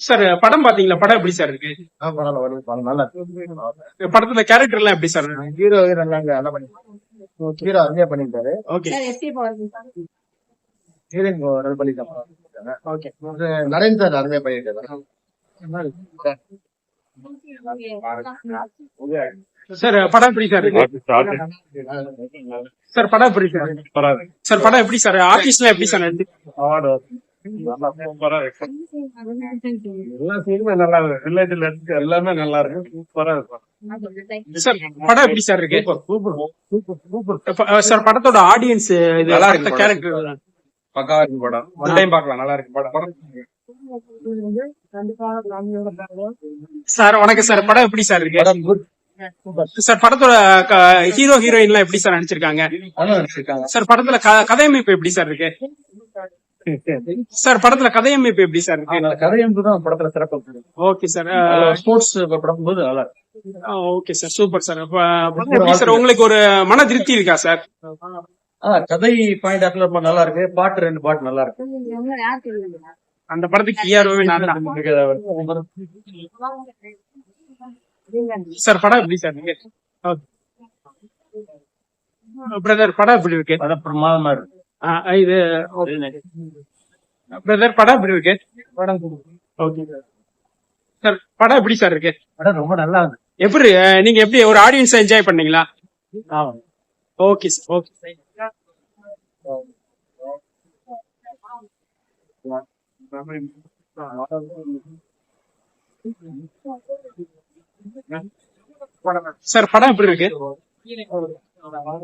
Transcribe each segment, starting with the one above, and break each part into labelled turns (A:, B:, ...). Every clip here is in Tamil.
A: சார் படம் பாத்தீங்களா படம் எப்படி சார் இருக்கு. படத்துல கேரக்டர் எல்லாம் எப்படி சார்?
B: ஹீரோ நல்லா நல்லா பண்ணி ஹீரோ அருமையா பண்ணிருக்காரு.
A: ஓகே
B: ஹீரோயின் நல்லா பண்ணிருக்காங்க
A: ஓகே
B: நரேன் சார் அருமையா பண்ணிருக்காரு.
A: சார் படம் எப்படி சார்? சார் படம் எப்படி சார்? சார் படம் எப்படி சார்? ஆர்டிஸ்ட்லாம் எப்படி சார்
B: எல்லா சீனுமே நல்லா இருக்கு. எல்லாமே நல்லா இருக்கு. சூப்பரா இருக்கும்
A: சார் படம் எப்படி சார் இருக்கு?
B: சூப்பர் சூப்பர் சூப்பர்
A: ப- சார் படத்தோட ஆடியன்ஸ் இது
C: நல்லா இருக்கு.
A: கேரக்டர்
C: பக்காவா இருக்கு படம். ஒன் டைம் பார்க்கலாம் நல்லா இருக்கு படம். படம்.
A: சார் வணக்கம் சார். படம் எப்படி சார் இருக்கு? சார் படத்தோட ஹீரோ ஹீரோயின்லாம் எப்படி சார் நடிச்சிருக்காங்க?
B: நடிச்சிருக்காங்க.
A: சார் படத்துல க- கதையமைப்பு எப்படி சார் இருக்கு? சார் படத்துல கதையமைப்பு எப்படி சார் இருக்கு?
B: அந்த கதையும் தான் படத்துல சிறப்பு
A: ஓகே சார்.
B: ஸ்போர்ட்ஸ் படம் போது நல்லா
A: okay sir. Super sir. Sir? உங்களுக்கு ஒரு மன திருப்தி இருக்கா சார்?
B: கதை பாயிண்ட் ஆஃப்ல ரொம்ப நல்லா இருக்கு. பாட்டு ரெண்டு பாட்டு நல்லா இருக்கு.
A: அந்த படத்துக்கு ஹீரோவே நான் தான். சார் படம் எப்படி சார் இருக்கு பிரதர் படம் எப்படி இருக்கு?
B: படம் பிரமாதமா இருக்கு.
A: ஆ, இது பிரதர் படம் எப்படி இருக்கு?
B: படம்
A: ஓகே சார் படம் எப்படி சார் இருக்கு?
B: படம் ரொம்ப நல்லா இருக்கு.
A: எப்படி நீங்க எப்படி ஒரு ஆடியன்ஸ் என்ஜாய் பண்ணீங்களா? Okay sir okay. சார் படம் எப்படி இருக்கு?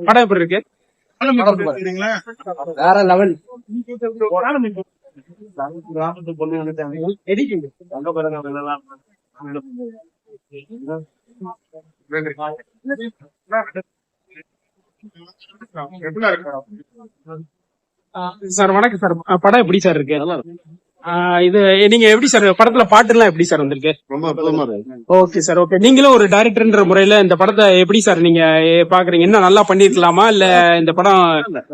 A: படம் எப்படி இருக்கு?
B: வேற லெவல்
A: சார் வணக்கம் சார். படம் எப்படி சார் இருக்கு? அஹ், இது நீங்க எப்படி சார் படத்துல பாட்டு எல்லாம் எப்படி சார் வந்திருக்கு? Okay sir okay. நீங்களும் ஒரு டைரக்டர்ன்ற முறையில இந்த படத்தை எப்படி சார் நீங்க பாக்குறீங்க? இன்னும் நல்லா பண்ணிருக்கலாமா? இல்ல இந்த படம்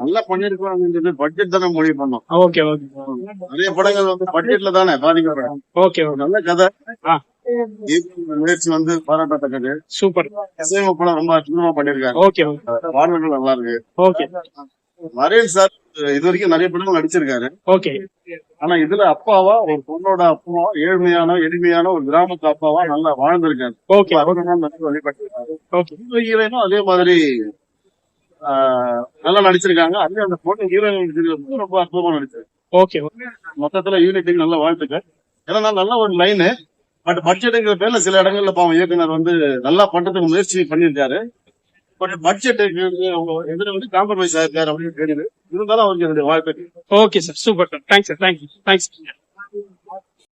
B: நல்லா பண்ணிருக்கலாம் பட்ஜெட் தானே முடிவு பண்ணோம்.
A: Okay okay.
B: நிறைய படங்கள் வந்து பட்ஜெட்ல தானே பாதிக்கப்படும்
A: ஓகே ஓகே.
B: நல்ல கதை. முயற்சி வந்து பாராட்டத்தக்கது.
A: சூப்பர்.
B: இசையமைப்பு படம் ரொம்ப அற்புதமா பண்ணிருக்காரு.
A: ஓகே.
B: பாடல்கள் நல்லா இருக்கு.
A: ஓகே.
B: நரேன் சார் இது வரைக்கும் நிறைய படங்கள் நடிச்சிருக்காரு.
A: ஓகே.
B: ஆனா இதுல அப்பாவா ஒரு பொண்ணோட அப்பாவா ஏழ்மையான எளிமையான ஒரு கிராமத்து அப்பாவா நல்லா வாழ்ந்திருக்காரு.
A: ஓகே.
B: ஹீரோயினும் அதே மாதிரி ஆஹ், நல்லா நடிச்சிருக்காங்க. அதே அந்த பொண்ணு ஹீரோயின் ரொம்ப அற்புதமா நடிச்சிருக்கு.
A: ஓகே.
B: மொத்தத்துல யூனிட்டுக்கு நல்ல வாழ்த்துக்கள். ஏன்னா நல்ல ஒரு லைனு பட் பட்ஜெட்டுங்கிற பேர்ல சில இடங்கள்ல பாவம் இயக்குனர் வந்து நல்லா பண்றதுக்கு முயற்சி பண்ணியிருக்காரு. பட் பட்ஜெட்டுக்கு எதிர வந்து காம்ப்ரமைஸ் ஆயிருக்காரு அப்படின்னு தெரியுது இருந்தாலும் அவருக்கு என்னுடைய வாழ்க்கை
A: okay sir super sir thanks sir thank you thanks